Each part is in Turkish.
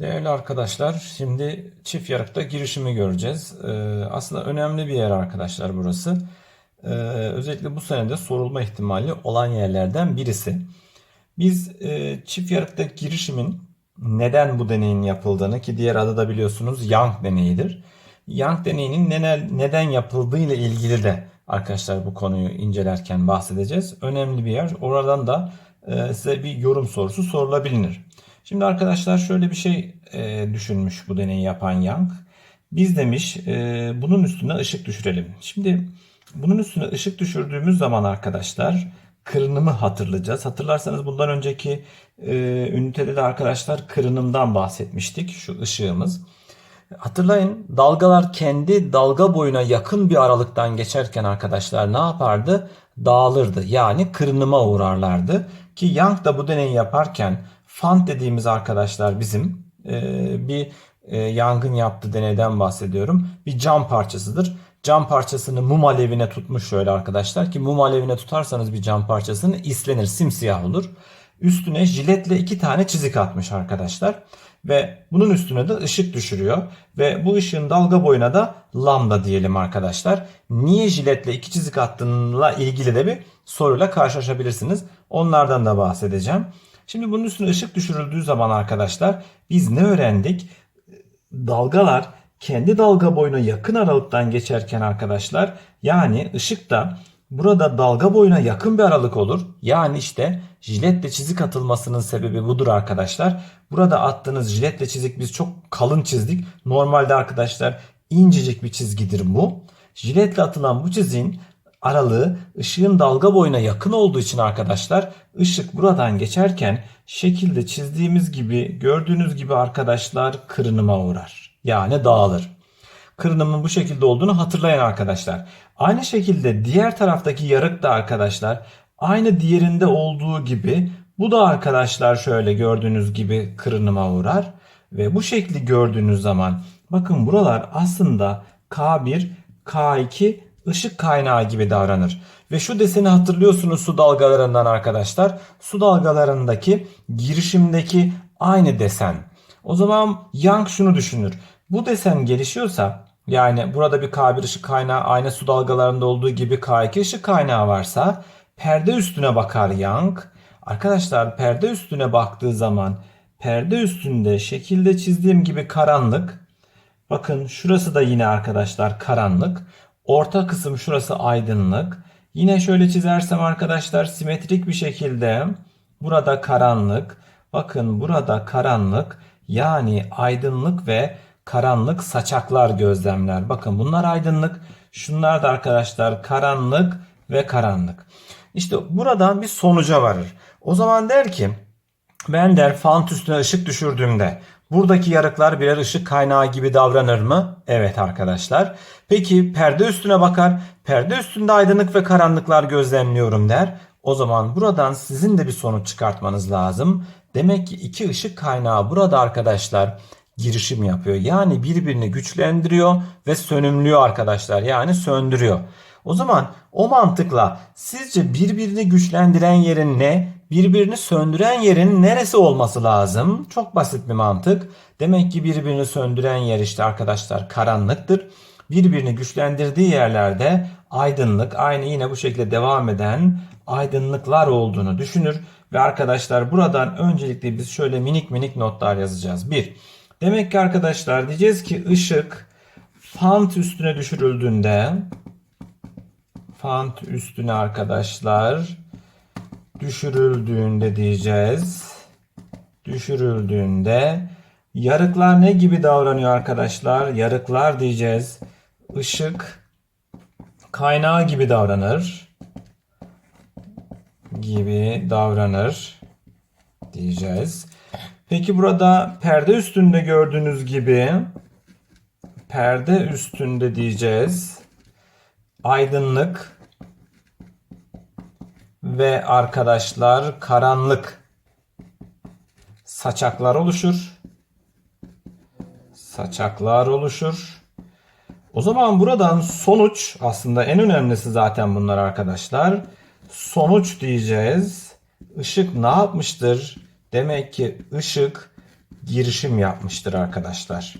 Değerli arkadaşlar, şimdi çift yarıkta girişimi göreceğiz. Ee, aslında önemli bir yer arkadaşlar burası. Ee, özellikle bu senede sorulma ihtimali olan yerlerden birisi. Biz e, çift yarıkta girişimin neden bu deneyin yapıldığını ki diğer adı da biliyorsunuz Young deneyidir. Young deneyinin neden, yapıldığı ile ilgili de arkadaşlar bu konuyu incelerken bahsedeceğiz. Önemli bir yer. Oradan da e, size bir yorum sorusu sorulabilir. Şimdi arkadaşlar şöyle bir şey e, düşünmüş bu deneyi yapan Young. Biz demiş e, bunun üstüne ışık düşürelim. Şimdi bunun üstüne ışık düşürdüğümüz zaman arkadaşlar kırınımı hatırlayacağız. Hatırlarsanız bundan önceki e, ünitede de arkadaşlar kırınımdan bahsetmiştik. Şu ışığımız. Hatırlayın dalgalar kendi dalga boyuna yakın bir aralıktan geçerken arkadaşlar ne yapardı? Dağılırdı. Yani kırınıma uğrarlardı. Ki Young da bu deneyi yaparken Fant dediğimiz arkadaşlar bizim e, bir e, yangın yaptığı deneyden bahsediyorum. Bir cam parçasıdır. Cam parçasını mum alevine tutmuş şöyle arkadaşlar ki mum alevine tutarsanız bir cam parçasını islenir, simsiyah olur. Üstüne jiletle iki tane çizik atmış arkadaşlar. Ve bunun üstüne de ışık düşürüyor. Ve bu ışığın dalga boyuna da lambda diyelim arkadaşlar. Niye jiletle iki çizik attığıyla ilgili de bir soruyla karşılaşabilirsiniz. Onlardan da bahsedeceğim. Şimdi bunun üstüne ışık düşürüldüğü zaman arkadaşlar biz ne öğrendik? Dalgalar kendi dalga boyuna yakın aralıktan geçerken arkadaşlar yani ışık da burada dalga boyuna yakın bir aralık olur. Yani işte jiletle çizik atılmasının sebebi budur arkadaşlar. Burada attığınız jiletle çizik biz çok kalın çizdik. Normalde arkadaşlar incecik bir çizgidir bu. Jiletle atılan bu çiziğin aralığı ışığın dalga boyuna yakın olduğu için arkadaşlar ışık buradan geçerken şekilde çizdiğimiz gibi gördüğünüz gibi arkadaşlar kırınıma uğrar. Yani dağılır. Kırınımın bu şekilde olduğunu hatırlayın arkadaşlar. Aynı şekilde diğer taraftaki yarık da arkadaşlar aynı diğerinde olduğu gibi bu da arkadaşlar şöyle gördüğünüz gibi kırınıma uğrar. Ve bu şekli gördüğünüz zaman bakın buralar aslında K1, K2 ışık kaynağı gibi davranır. Ve şu deseni hatırlıyorsunuz su dalgalarından arkadaşlar. Su dalgalarındaki girişimdeki aynı desen. O zaman Young şunu düşünür. Bu desen gelişiyorsa yani burada bir K1 ışık kaynağı aynı su dalgalarında olduğu gibi K2 ışık kaynağı varsa perde üstüne bakar Young. Arkadaşlar perde üstüne baktığı zaman perde üstünde şekilde çizdiğim gibi karanlık. Bakın şurası da yine arkadaşlar karanlık. Orta kısım şurası aydınlık. Yine şöyle çizersem arkadaşlar simetrik bir şekilde burada karanlık. Bakın burada karanlık yani aydınlık ve karanlık saçaklar gözlemler. Bakın bunlar aydınlık. Şunlar da arkadaşlar karanlık ve karanlık. İşte buradan bir sonuca varır. O zaman der ki ben der fant üstüne ışık düşürdüğümde buradaki yarıklar birer ışık kaynağı gibi davranır mı? Evet arkadaşlar. Peki perde üstüne bakar. Perde üstünde aydınlık ve karanlıklar gözlemliyorum der. O zaman buradan sizin de bir sonuç çıkartmanız lazım. Demek ki iki ışık kaynağı burada arkadaşlar girişim yapıyor. Yani birbirini güçlendiriyor ve sönümlüyor arkadaşlar. Yani söndürüyor. O zaman o mantıkla sizce birbirini güçlendiren yerin ne? Birbirini söndüren yerin neresi olması lazım? Çok basit bir mantık. Demek ki birbirini söndüren yer işte arkadaşlar karanlıktır. Birbirini güçlendirdiği yerlerde aydınlık aynı yine bu şekilde devam eden aydınlıklar olduğunu düşünür. Ve arkadaşlar buradan öncelikle biz şöyle minik minik notlar yazacağız. 1. Demek ki arkadaşlar diyeceğiz ki ışık fant üstüne düşürüldüğünde fant üstüne arkadaşlar düşürüldüğünde diyeceğiz. Düşürüldüğünde yarıklar ne gibi davranıyor arkadaşlar? Yarıklar diyeceğiz. Işık kaynağı gibi davranır. Gibi davranır diyeceğiz. Peki burada perde üstünde gördüğünüz gibi perde üstünde diyeceğiz. Aydınlık ve arkadaşlar karanlık saçaklar oluşur. Saçaklar oluşur. O zaman buradan sonuç aslında en önemlisi zaten bunlar arkadaşlar. Sonuç diyeceğiz. Işık ne yapmıştır? Demek ki ışık girişim yapmıştır arkadaşlar.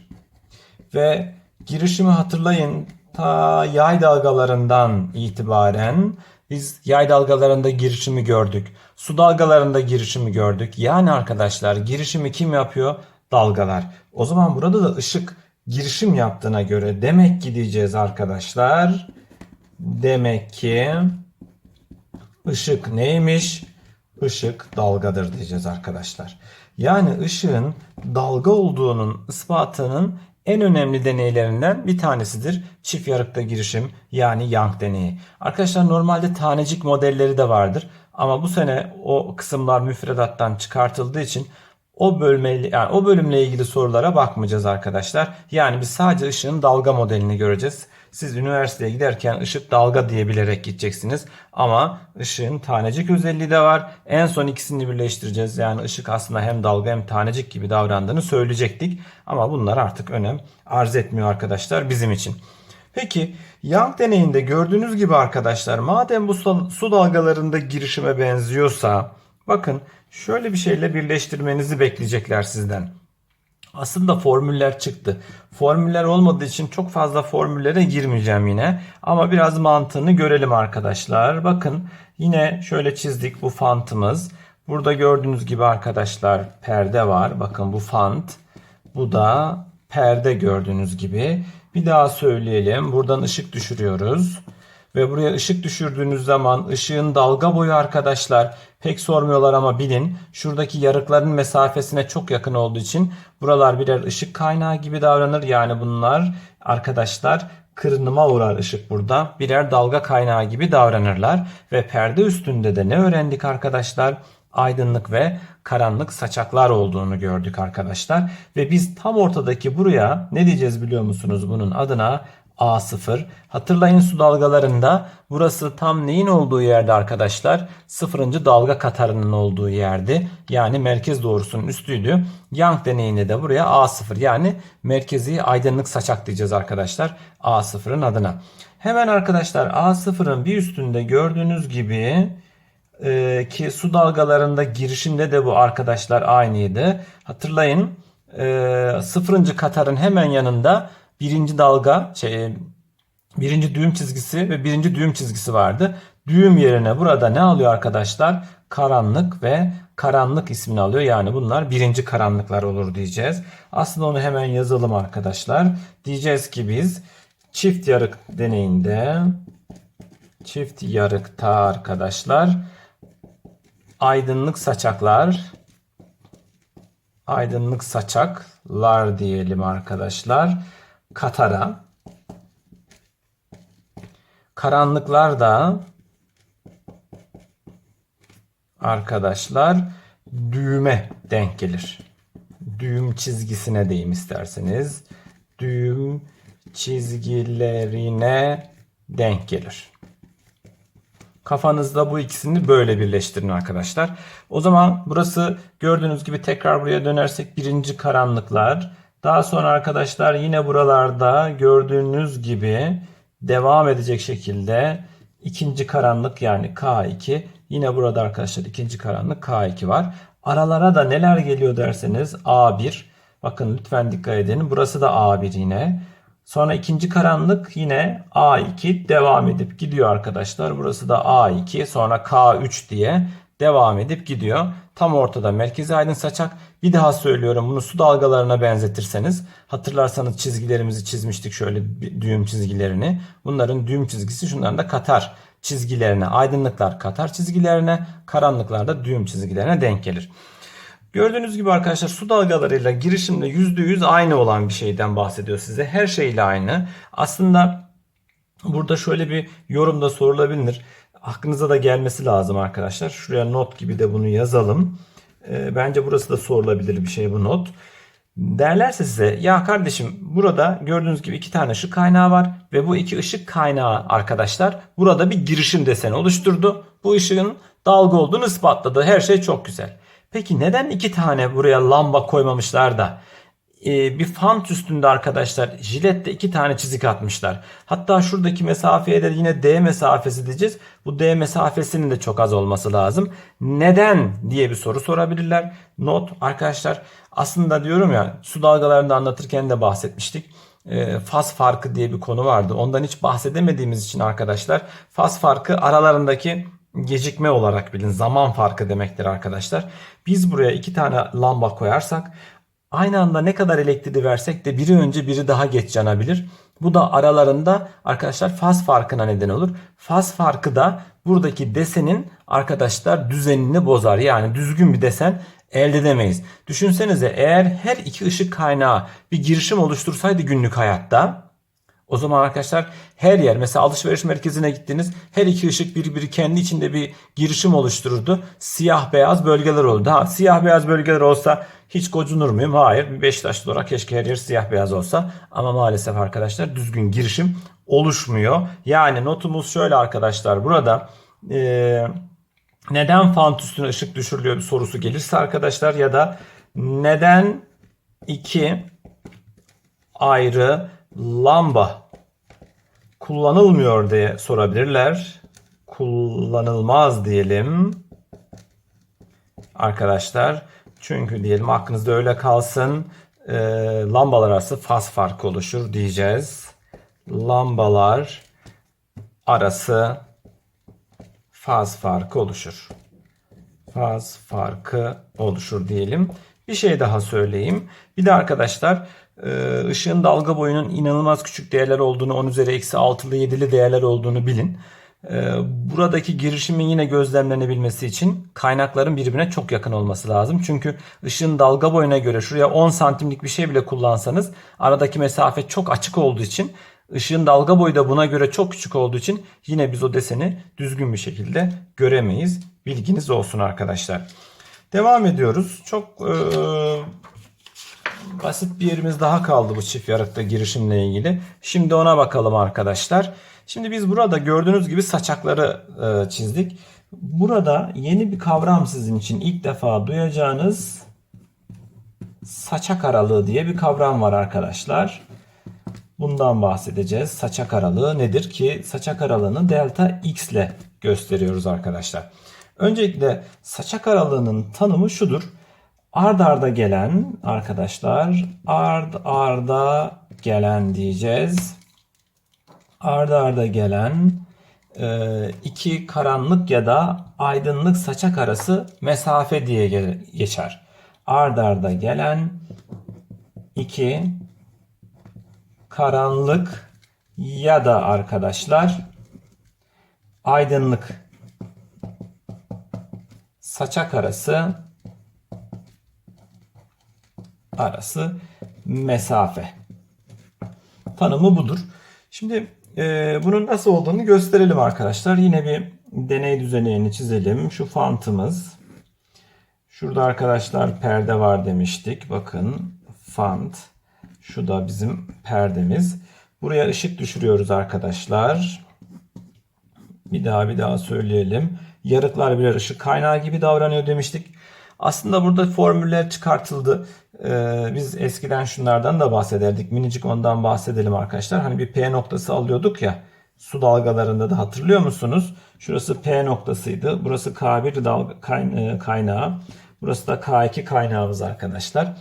Ve girişimi hatırlayın ta yay dalgalarından itibaren biz yay dalgalarında girişimi gördük. Su dalgalarında girişimi gördük. Yani arkadaşlar girişimi kim yapıyor? Dalgalar. O zaman burada da ışık girişim yaptığına göre demek ki diyeceğiz arkadaşlar. Demek ki ışık neymiş? Işık dalgadır diyeceğiz arkadaşlar. Yani ışığın dalga olduğunun ispatının en önemli deneylerinden bir tanesidir çift yarıkta girişim yani Young deneyi. Arkadaşlar normalde tanecik modelleri de vardır ama bu sene o kısımlar müfredattan çıkartıldığı için o bölmeyle yani o bölümle ilgili sorulara bakmayacağız arkadaşlar. Yani biz sadece ışığın dalga modelini göreceğiz. Siz üniversiteye giderken ışık dalga diye bilerek gideceksiniz. Ama ışığın tanecik özelliği de var. En son ikisini birleştireceğiz. Yani ışık aslında hem dalga hem tanecik gibi davrandığını söyleyecektik. Ama bunlar artık önem arz etmiyor arkadaşlar bizim için. Peki Young deneyinde gördüğünüz gibi arkadaşlar madem bu su dalgalarında girişime benziyorsa bakın şöyle bir şeyle birleştirmenizi bekleyecekler sizden. Aslında formüller çıktı. Formüller olmadığı için çok fazla formüllere girmeyeceğim yine. Ama biraz mantığını görelim arkadaşlar. Bakın yine şöyle çizdik bu fantımız. Burada gördüğünüz gibi arkadaşlar perde var. Bakın bu fant. Bu da perde gördüğünüz gibi. Bir daha söyleyelim. Buradan ışık düşürüyoruz. Ve buraya ışık düşürdüğünüz zaman ışığın dalga boyu arkadaşlar pek sormuyorlar ama bilin şuradaki yarıkların mesafesine çok yakın olduğu için buralar birer ışık kaynağı gibi davranır. Yani bunlar arkadaşlar kırınıma uğrar ışık burada. Birer dalga kaynağı gibi davranırlar. Ve perde üstünde de ne öğrendik arkadaşlar? aydınlık ve karanlık saçaklar olduğunu gördük arkadaşlar. Ve biz tam ortadaki buraya ne diyeceğiz biliyor musunuz bunun adına? A0. Hatırlayın su dalgalarında burası tam neyin olduğu yerde arkadaşlar? Sıfırıncı dalga katarının olduğu yerdi. Yani merkez doğrusunun üstüydü. Young deneyinde de buraya A0 yani merkezi aydınlık saçak diyeceğiz arkadaşlar. A0'ın adına. Hemen arkadaşlar A0'ın bir üstünde gördüğünüz gibi e, ki su dalgalarında girişimde de bu arkadaşlar aynıydı. Hatırlayın e, sıfırıncı katarın hemen yanında birinci dalga şey birinci düğüm çizgisi ve birinci düğüm çizgisi vardı. Düğüm yerine burada ne alıyor arkadaşlar? Karanlık ve karanlık ismini alıyor. Yani bunlar birinci karanlıklar olur diyeceğiz. Aslında onu hemen yazalım arkadaşlar. Diyeceğiz ki biz çift yarık deneyinde çift yarıkta arkadaşlar aydınlık saçaklar aydınlık saçaklar diyelim arkadaşlar. Katara karanlıklar da arkadaşlar düğüme denk gelir. Düğüm çizgisine deyim isterseniz. Düğüm çizgilerine denk gelir. Kafanızda bu ikisini böyle birleştirin arkadaşlar. O zaman burası gördüğünüz gibi tekrar buraya dönersek birinci karanlıklar. Daha sonra arkadaşlar yine buralarda gördüğünüz gibi devam edecek şekilde ikinci karanlık yani K2 yine burada arkadaşlar ikinci karanlık K2 var. Aralara da neler geliyor derseniz A1 bakın lütfen dikkat edin burası da A1 yine. Sonra ikinci karanlık yine A2 devam edip gidiyor arkadaşlar. Burası da A2 sonra K3 diye devam edip gidiyor. Tam ortada merkezi aydın saçak. Bir daha söylüyorum bunu su dalgalarına benzetirseniz hatırlarsanız çizgilerimizi çizmiştik şöyle düğüm çizgilerini. Bunların düğüm çizgisi şunların da katar çizgilerine aydınlıklar katar çizgilerine karanlıklar da düğüm çizgilerine denk gelir. Gördüğünüz gibi arkadaşlar su dalgalarıyla girişimde %100 aynı olan bir şeyden bahsediyor size. Her şeyle aynı. Aslında burada şöyle bir yorumda sorulabilir. Aklınıza da gelmesi lazım arkadaşlar. Şuraya not gibi de bunu yazalım. E, bence burası da sorulabilir bir şey bu not. Derlerse size ya kardeşim burada gördüğünüz gibi iki tane ışık kaynağı var ve bu iki ışık kaynağı arkadaşlar burada bir girişim deseni oluşturdu. Bu ışığın dalga olduğunu ispatladı. Her şey çok güzel. Peki neden iki tane buraya lamba koymamışlar da e, bir fant üstünde arkadaşlar jiletle iki tane çizik atmışlar. Hatta şuradaki mesafeye de yine D mesafesi diyeceğiz. Bu D mesafesinin de çok az olması lazım. Neden diye bir soru sorabilirler. Not arkadaşlar aslında diyorum ya su dalgalarını anlatırken de bahsetmiştik. E, faz farkı diye bir konu vardı. Ondan hiç bahsedemediğimiz için arkadaşlar faz farkı aralarındaki gecikme olarak bilin. Zaman farkı demektir arkadaşlar. Biz buraya iki tane lamba koyarsak aynı anda ne kadar elektriği versek de biri önce biri daha geç yanabilir. Bu da aralarında arkadaşlar faz farkına neden olur. Faz farkı da buradaki desenin arkadaşlar düzenini bozar. Yani düzgün bir desen elde edemeyiz. Düşünsenize eğer her iki ışık kaynağı bir girişim oluştursaydı günlük hayatta o zaman arkadaşlar her yer mesela alışveriş merkezine gittiniz her iki ışık birbiri kendi içinde bir girişim oluştururdu. Siyah beyaz bölgeler oldu. Ha, siyah beyaz bölgeler olsa hiç gocunur muyum? Hayır. Beşiktaşlı olarak keşke her yer siyah beyaz olsa. Ama maalesef arkadaşlar düzgün girişim oluşmuyor. Yani notumuz şöyle arkadaşlar burada eee neden fant üstüne ışık düşürülüyor bir sorusu gelirse arkadaşlar ya da neden iki ayrı lamba kullanılmıyor diye sorabilirler. Kullanılmaz diyelim. Arkadaşlar çünkü diyelim aklınızda öyle kalsın e, lambalar arası faz farkı oluşur diyeceğiz. Lambalar arası faz farkı oluşur. Faz farkı oluşur diyelim. Bir şey daha söyleyeyim. Bir de arkadaşlar ışığın dalga boyunun inanılmaz küçük değerler olduğunu, 10 üzeri eksi 6'lı 7'li değerler olduğunu bilin. E, buradaki girişimin yine gözlemlenebilmesi için kaynakların birbirine çok yakın olması lazım. Çünkü ışığın dalga boyuna göre şuraya 10 santimlik bir şey bile kullansanız aradaki mesafe çok açık olduğu için ışığın dalga boyu da buna göre çok küçük olduğu için yine biz o deseni düzgün bir şekilde göremeyiz. Bilginiz olsun arkadaşlar. Devam ediyoruz. Çok e, basit bir yerimiz daha kaldı bu çift yarıkta girişimle ilgili. Şimdi ona bakalım arkadaşlar. Şimdi biz burada gördüğünüz gibi saçakları e, çizdik. Burada yeni bir kavram sizin için ilk defa duyacağınız saçak aralığı diye bir kavram var arkadaşlar. Bundan bahsedeceğiz. Saçak aralığı nedir ki? Saçak aralığını delta x ile gösteriyoruz arkadaşlar. Öncelikle saçak aralığının tanımı şudur. Ard arda gelen arkadaşlar ard arda gelen diyeceğiz. Ard arda gelen e, iki karanlık ya da aydınlık saçak arası mesafe diye geçer. Ard arda gelen iki karanlık ya da arkadaşlar aydınlık saçak arası arası mesafe. Tanımı budur. Şimdi e, bunun nasıl olduğunu gösterelim arkadaşlar. Yine bir deney düzenini çizelim. Şu fantımız. Şurada arkadaşlar perde var demiştik. Bakın fant. Şu da bizim perdemiz. Buraya ışık düşürüyoruz arkadaşlar. Bir daha bir daha söyleyelim. Yarıklar birer ışık kaynağı gibi davranıyor demiştik. Aslında burada formüller çıkartıldı. Ee, biz eskiden şunlardan da bahsederdik. Minicik ondan bahsedelim arkadaşlar. Hani bir P noktası alıyorduk ya. Su dalgalarında da hatırlıyor musunuz? Şurası P noktasıydı. Burası K1 dalga e, kaynağı. Burası da K2 kaynağımız arkadaşlar.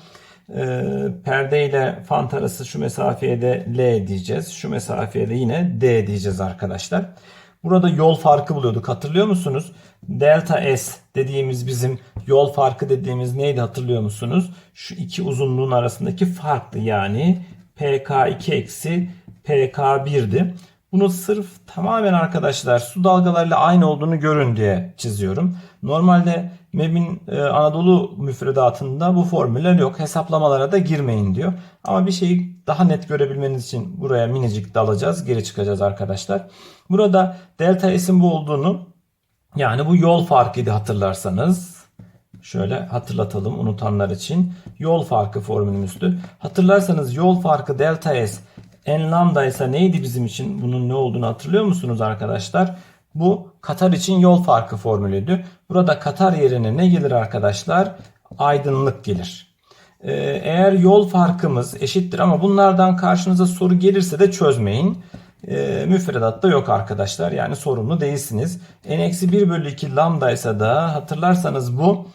Ee, perde ile fant arası şu mesafeye de L diyeceğiz. Şu mesafeye de yine D diyeceğiz arkadaşlar. Burada yol farkı buluyorduk hatırlıyor musunuz? Delta S dediğimiz bizim yol farkı dediğimiz neydi hatırlıyor musunuz? Şu iki uzunluğun arasındaki farktı yani PK2 eksi PK1'di. Bunu sırf tamamen arkadaşlar su dalgalarıyla aynı olduğunu görün diye çiziyorum. Normalde MEB'in e, Anadolu müfredatında bu formüller yok. Hesaplamalara da girmeyin diyor. Ama bir şeyi daha net görebilmeniz için buraya minicik dalacağız. Geri çıkacağız arkadaşlar. Burada delta S'in bu olduğunu yani bu yol farkıydı hatırlarsanız. Şöyle hatırlatalım unutanlar için. Yol farkı formülümüzdü. Hatırlarsanız yol farkı delta S n lambda ise neydi bizim için? Bunun ne olduğunu hatırlıyor musunuz arkadaşlar? Bu Katar için yol farkı formülüydü. Burada Katar yerine ne gelir arkadaşlar? Aydınlık gelir. Ee, eğer yol farkımız eşittir ama bunlardan karşınıza soru gelirse de çözmeyin. Ee, müfredatta yok arkadaşlar. Yani sorumlu değilsiniz. n-1 bölü 2 lambda ise da hatırlarsanız bu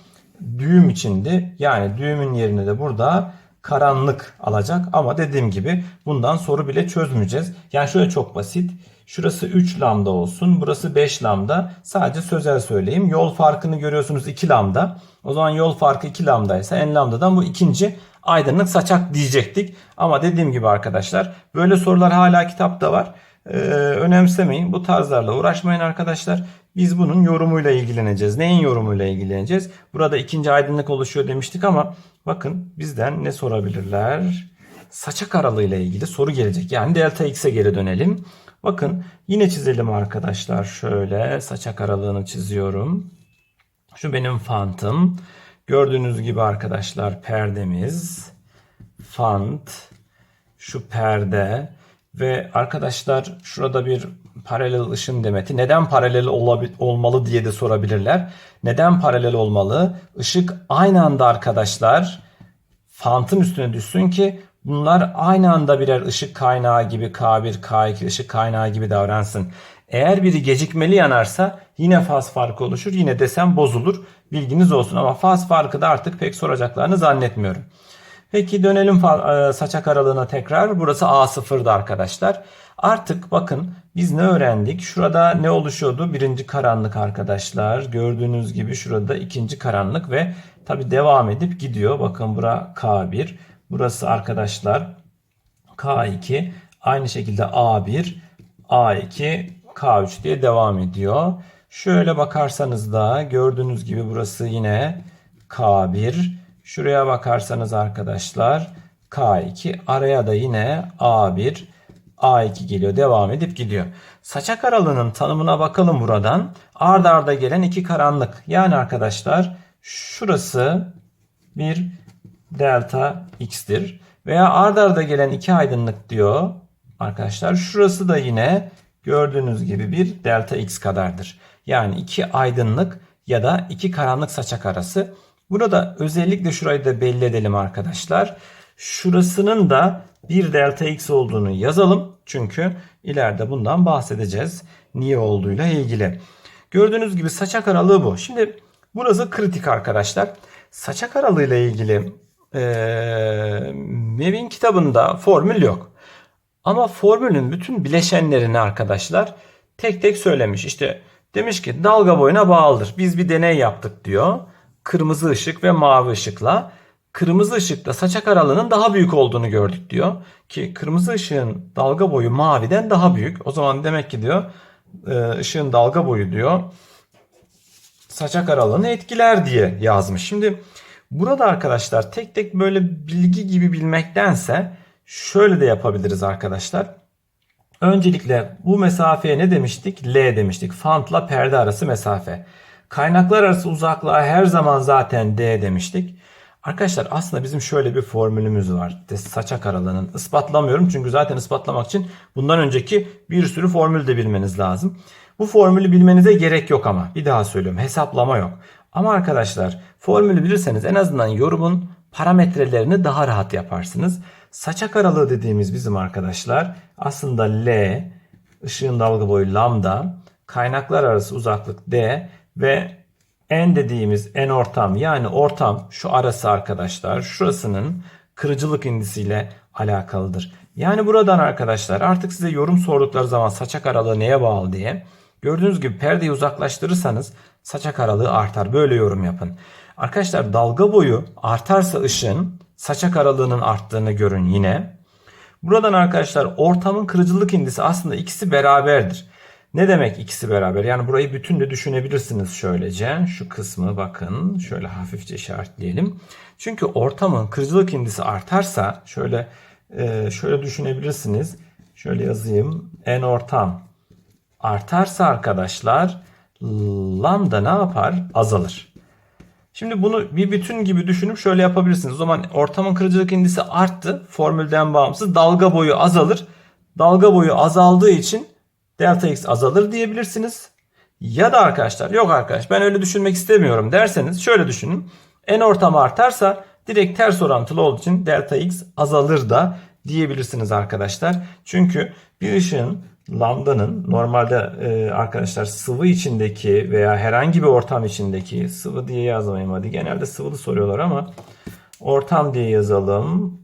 düğüm içindi. Yani düğümün yerine de burada karanlık alacak. Ama dediğim gibi bundan soru bile çözmeyeceğiz. Yani şöyle çok basit. Şurası 3 lambda olsun. Burası 5 lambda. Sadece sözel söyleyeyim. Yol farkını görüyorsunuz 2 lambda. O zaman yol farkı 2 lambda ise n lambdadan bu ikinci aydınlık saçak diyecektik. Ama dediğim gibi arkadaşlar böyle sorular hala kitapta var. Ee, önemsemeyin. Bu tarzlarla uğraşmayın arkadaşlar. Biz bunun yorumuyla ilgileneceğiz. Neyin yorumuyla ilgileneceğiz? Burada ikinci aydınlık oluşuyor demiştik ama bakın bizden ne sorabilirler? Saçak aralığı ile ilgili soru gelecek. Yani delta x'e geri dönelim. Bakın yine çizelim arkadaşlar. Şöyle saçak aralığını çiziyorum. Şu benim fantım. Gördüğünüz gibi arkadaşlar perdemiz. Fant. Şu perde. Ve arkadaşlar şurada bir paralel ışın demeti. Neden paralel olmalı diye de sorabilirler. Neden paralel olmalı? Işık aynı anda arkadaşlar fantın üstüne düşsün ki bunlar aynı anda birer ışık kaynağı gibi K1, K2 ışık kaynağı gibi davransın. Eğer biri gecikmeli yanarsa yine faz farkı oluşur. Yine desem bozulur. Bilginiz olsun ama faz farkı da artık pek soracaklarını zannetmiyorum. Peki dönelim e, saçak aralığına tekrar. Burası A0'da arkadaşlar. Artık bakın biz ne öğrendik? Şurada ne oluşuyordu? Birinci karanlık arkadaşlar. Gördüğünüz gibi şurada ikinci karanlık ve tabi devam edip gidiyor. Bakın bura K1. Burası arkadaşlar K2. Aynı şekilde A1, A2, K3 diye devam ediyor. Şöyle bakarsanız da gördüğünüz gibi burası yine K1. Şuraya bakarsanız arkadaşlar K2. Araya da yine A1, A2 geliyor. Devam edip gidiyor. Saçak aralığının tanımına bakalım buradan. Ard arda gelen iki karanlık. Yani arkadaşlar şurası bir delta x'tir. Veya ard arda gelen iki aydınlık diyor arkadaşlar. Şurası da yine gördüğünüz gibi bir delta x kadardır. Yani iki aydınlık ya da iki karanlık saçak arası. Burada özellikle şurayı da belli edelim arkadaşlar. Şurasının da bir delta x olduğunu yazalım. Çünkü ileride bundan bahsedeceğiz. Niye olduğuyla ilgili. Gördüğünüz gibi saçak aralığı bu. Şimdi burası kritik arkadaşlar. Saçak aralığı ile ilgili ee, MEB'in kitabında formül yok. Ama formülün bütün bileşenlerini arkadaşlar tek tek söylemiş. İşte demiş ki dalga boyuna bağlıdır. Biz bir deney yaptık diyor. Kırmızı ışık ve mavi ışıkla. Kırmızı ışıkta saçak aralığının daha büyük olduğunu gördük diyor. Ki kırmızı ışığın dalga boyu maviden daha büyük. O zaman demek ki diyor ışığın dalga boyu diyor saçak aralığını etkiler diye yazmış. Şimdi burada arkadaşlar tek tek böyle bilgi gibi bilmektense şöyle de yapabiliriz arkadaşlar. Öncelikle bu mesafeye ne demiştik? L demiştik. Fantla perde arası mesafe. Kaynaklar arası uzaklığa her zaman zaten D demiştik. Arkadaşlar aslında bizim şöyle bir formülümüz var. Saçak aralığının ispatlamıyorum çünkü zaten ispatlamak için bundan önceki bir sürü formül de bilmeniz lazım. Bu formülü bilmenize gerek yok ama bir daha söylüyorum hesaplama yok. Ama arkadaşlar formülü bilirseniz en azından yorumun parametrelerini daha rahat yaparsınız. Saçak aralığı dediğimiz bizim arkadaşlar aslında L, ışığın dalga boyu lambda, kaynaklar arası uzaklık D ve n dediğimiz n ortam yani ortam şu arası arkadaşlar şurasının kırıcılık indisiyle alakalıdır. Yani buradan arkadaşlar artık size yorum sordukları zaman saçak aralığı neye bağlı diye gördüğünüz gibi perdeyi uzaklaştırırsanız saçak aralığı artar. Böyle yorum yapın. Arkadaşlar dalga boyu artarsa ışın saçak aralığının arttığını görün yine. Buradan arkadaşlar ortamın kırıcılık indisi aslında ikisi beraberdir. Ne demek ikisi beraber? Yani burayı bütün de düşünebilirsiniz şöylece. Şu kısmı bakın şöyle hafifçe işaretleyelim. Çünkü ortamın kırıcılık indisi artarsa şöyle e, şöyle düşünebilirsiniz. Şöyle yazayım. En ortam artarsa arkadaşlar lambda ne yapar? Azalır. Şimdi bunu bir bütün gibi düşünüp şöyle yapabilirsiniz. O zaman ortamın kırıcılık indisi arttı. Formülden bağımsız. Dalga boyu azalır. Dalga boyu azaldığı için delta x azalır diyebilirsiniz. Ya da arkadaşlar yok arkadaş ben öyle düşünmek istemiyorum derseniz şöyle düşünün. En ortam artarsa direkt ters orantılı olduğu için delta x azalır da diyebilirsiniz arkadaşlar. Çünkü bir ışığın lambdanın normalde e, arkadaşlar sıvı içindeki veya herhangi bir ortam içindeki sıvı diye yazmayayım hadi genelde sıvılı soruyorlar ama ortam diye yazalım.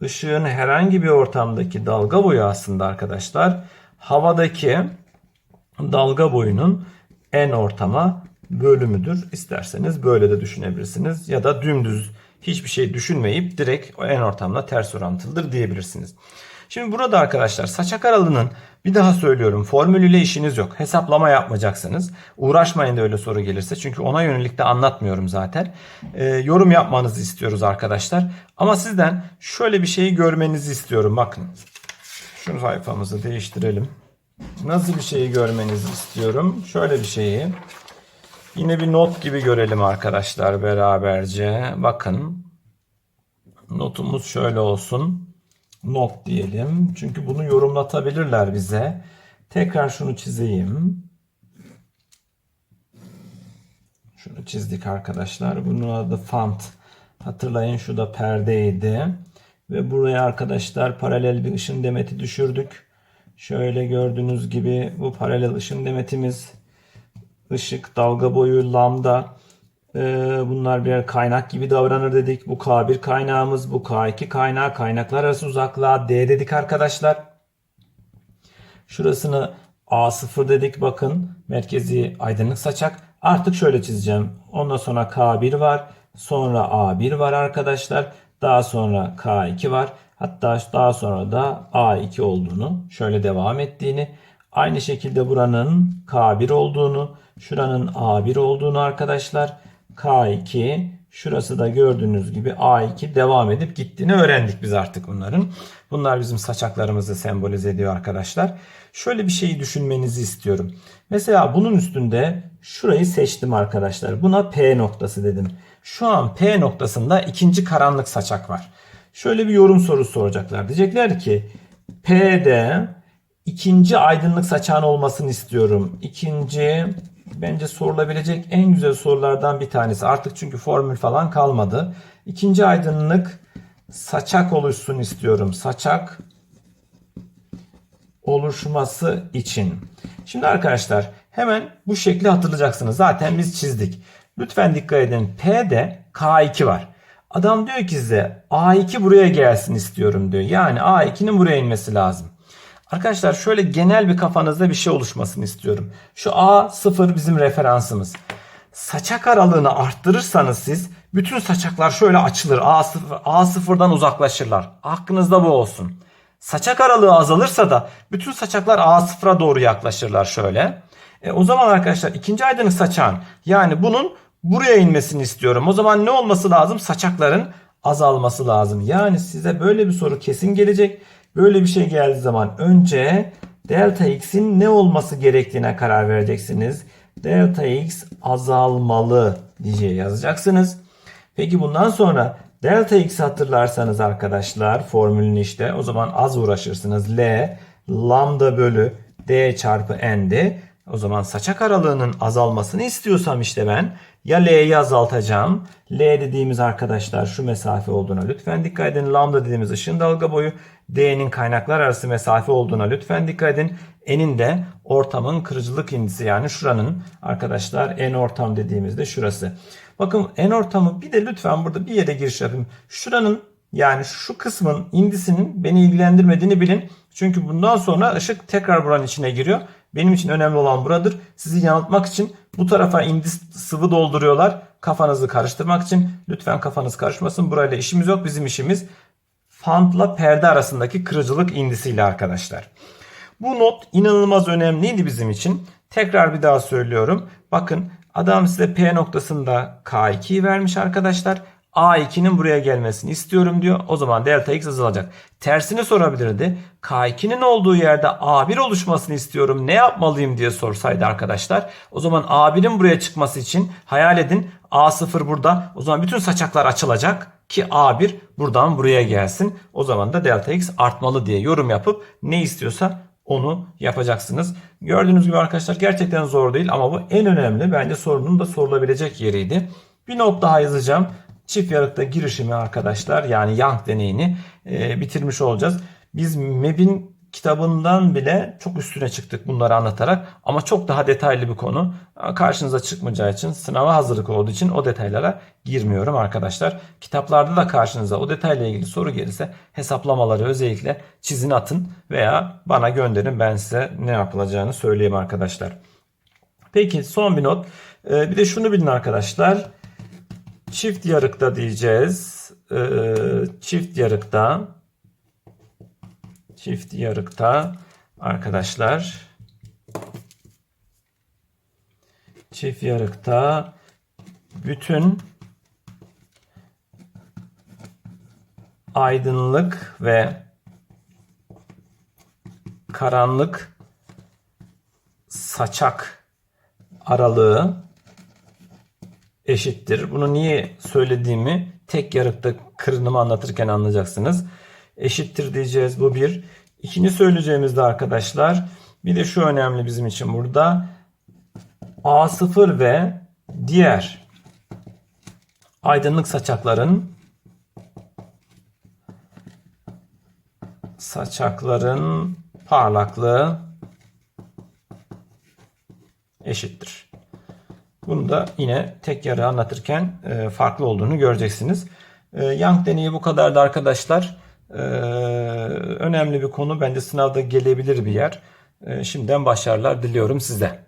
Işığın herhangi bir ortamdaki dalga boyu aslında arkadaşlar havadaki dalga boyunun en ortama bölümüdür. İsterseniz böyle de düşünebilirsiniz ya da dümdüz hiçbir şey düşünmeyip direkt en ortamla ters orantılıdır diyebilirsiniz. Şimdi burada arkadaşlar saçak aralığının bir daha söylüyorum formülüyle işiniz yok. Hesaplama yapmayacaksınız. Uğraşmayın da öyle soru gelirse. Çünkü ona yönelik de anlatmıyorum zaten. Ee, yorum yapmanızı istiyoruz arkadaşlar. Ama sizden şöyle bir şeyi görmenizi istiyorum. Bakın. Şunu sayfamızı değiştirelim. Nasıl bir şeyi görmenizi istiyorum? Şöyle bir şeyi. Yine bir not gibi görelim arkadaşlar beraberce. Bakın. Notumuz şöyle olsun. Not diyelim. Çünkü bunu yorumlatabilirler bize. Tekrar şunu çizeyim. Şunu çizdik arkadaşlar. Bunun adı font. Hatırlayın şu da perdeydi. Ve buraya arkadaşlar paralel bir ışın demeti düşürdük. Şöyle gördüğünüz gibi bu paralel ışın demetimiz ışık, dalga boyu, lambda ee, bunlar birer kaynak gibi davranır dedik. Bu K1 kaynağımız, bu K2 kaynağı, kaynaklar arası uzaklığa D dedik arkadaşlar. Şurasını A0 dedik bakın. Merkezi aydınlık saçak. Artık şöyle çizeceğim. Ondan sonra K1 var. Sonra A1 var arkadaşlar. Daha sonra K2 var. Hatta daha sonra da A2 olduğunu, şöyle devam ettiğini, aynı şekilde buranın K1 olduğunu, şuranın A1 olduğunu arkadaşlar, K2, şurası da gördüğünüz gibi A2 devam edip gittiğini öğrendik biz artık bunların. Bunlar bizim saçaklarımızı sembolize ediyor arkadaşlar. Şöyle bir şeyi düşünmenizi istiyorum. Mesela bunun üstünde şurayı seçtim arkadaşlar. Buna P noktası dedim. Şu an P noktasında ikinci karanlık saçak var. Şöyle bir yorum sorusu soracaklar. Diyecekler ki P'de ikinci aydınlık saçağın olmasını istiyorum. İkinci bence sorulabilecek en güzel sorulardan bir tanesi. Artık çünkü formül falan kalmadı. İkinci aydınlık saçak oluşsun istiyorum. Saçak oluşması için. Şimdi arkadaşlar hemen bu şekli hatırlayacaksınız. Zaten biz çizdik. Lütfen dikkat edin. P'de K2 var. Adam diyor ki size A2 buraya gelsin istiyorum diyor. Yani A2'nin buraya inmesi lazım. Arkadaşlar şöyle genel bir kafanızda bir şey oluşmasını istiyorum. Şu A0 bizim referansımız. Saçak aralığını arttırırsanız siz bütün saçaklar şöyle açılır. A0, A0'dan uzaklaşırlar. Aklınızda bu olsun. Saçak aralığı azalırsa da bütün saçaklar A0'a doğru yaklaşırlar şöyle. E, o zaman arkadaşlar ikinci aydınlık saçağın yani bunun buraya inmesini istiyorum. O zaman ne olması lazım? Saçakların azalması lazım. Yani size böyle bir soru kesin gelecek. Böyle bir şey geldiği zaman önce delta x'in ne olması gerektiğine karar vereceksiniz. Delta x azalmalı diye yazacaksınız. Peki bundan sonra delta x hatırlarsanız arkadaşlar formülünü işte o zaman az uğraşırsınız. L lambda bölü d çarpı n'di. O zaman saçak aralığının azalmasını istiyorsam işte ben ya L'yi azaltacağım. L dediğimiz arkadaşlar şu mesafe olduğuna lütfen dikkat edin. Lambda dediğimiz ışın dalga boyu. D'nin kaynaklar arası mesafe olduğuna lütfen dikkat edin. N'in de ortamın kırıcılık indisi yani şuranın arkadaşlar en ortam dediğimizde şurası. Bakın en ortamı bir de lütfen burada bir yere giriş yapayım. Şuranın yani şu kısmın indisinin beni ilgilendirmediğini bilin. Çünkü bundan sonra ışık tekrar buranın içine giriyor. Benim için önemli olan buradır. Sizi yanıltmak için bu tarafa indi sıvı dolduruyorlar. Kafanızı karıştırmak için. Lütfen kafanız karışmasın. Burayla işimiz yok. Bizim işimiz fantla perde arasındaki kırıcılık indisiyle arkadaşlar. Bu not inanılmaz önemliydi bizim için. Tekrar bir daha söylüyorum. Bakın adam size P noktasında K2'yi vermiş arkadaşlar. A2'nin buraya gelmesini istiyorum diyor. O zaman delta x azalacak. Tersini sorabilirdi. K2'nin olduğu yerde A1 oluşmasını istiyorum. Ne yapmalıyım diye sorsaydı arkadaşlar. O zaman A1'in buraya çıkması için hayal edin. A0 burada. O zaman bütün saçaklar açılacak ki A1 buradan buraya gelsin. O zaman da delta x artmalı diye yorum yapıp ne istiyorsa onu yapacaksınız. Gördüğünüz gibi arkadaşlar gerçekten zor değil ama bu en önemli bence sorunun da sorulabilecek yeriydi. Bir not daha yazacağım. Çift yarıkta girişimi arkadaşlar yani Young deneyini e, bitirmiş olacağız. Biz MEB'in kitabından bile çok üstüne çıktık bunları anlatarak ama çok daha detaylı bir konu. Karşınıza çıkmayacağı için sınava hazırlık olduğu için o detaylara girmiyorum arkadaşlar. Kitaplarda da karşınıza o detayla ilgili soru gelirse hesaplamaları özellikle çizin atın veya bana gönderin ben size ne yapılacağını söyleyeyim arkadaşlar. Peki son bir not. Ee, bir de şunu bilin arkadaşlar. Çift yarıkta diyeceğiz. Ee, çift yarıkta. Çift yarıkta. Arkadaşlar. Çift yarıkta. Bütün aydınlık ve karanlık saçak aralığı eşittir. Bunu niye söylediğimi tek yarıkta kırınımı anlatırken anlayacaksınız. Eşittir diyeceğiz bu bir. İkinci söyleyeceğimiz de arkadaşlar bir de şu önemli bizim için burada. A0 ve diğer aydınlık saçakların saçakların parlaklığı eşittir. Bunu da yine tek yarı anlatırken e, farklı olduğunu göreceksiniz. E, Young deneyi bu kadardı arkadaşlar. E, önemli bir konu. Bence sınavda gelebilir bir yer. Şimdiden başarılar diliyorum size.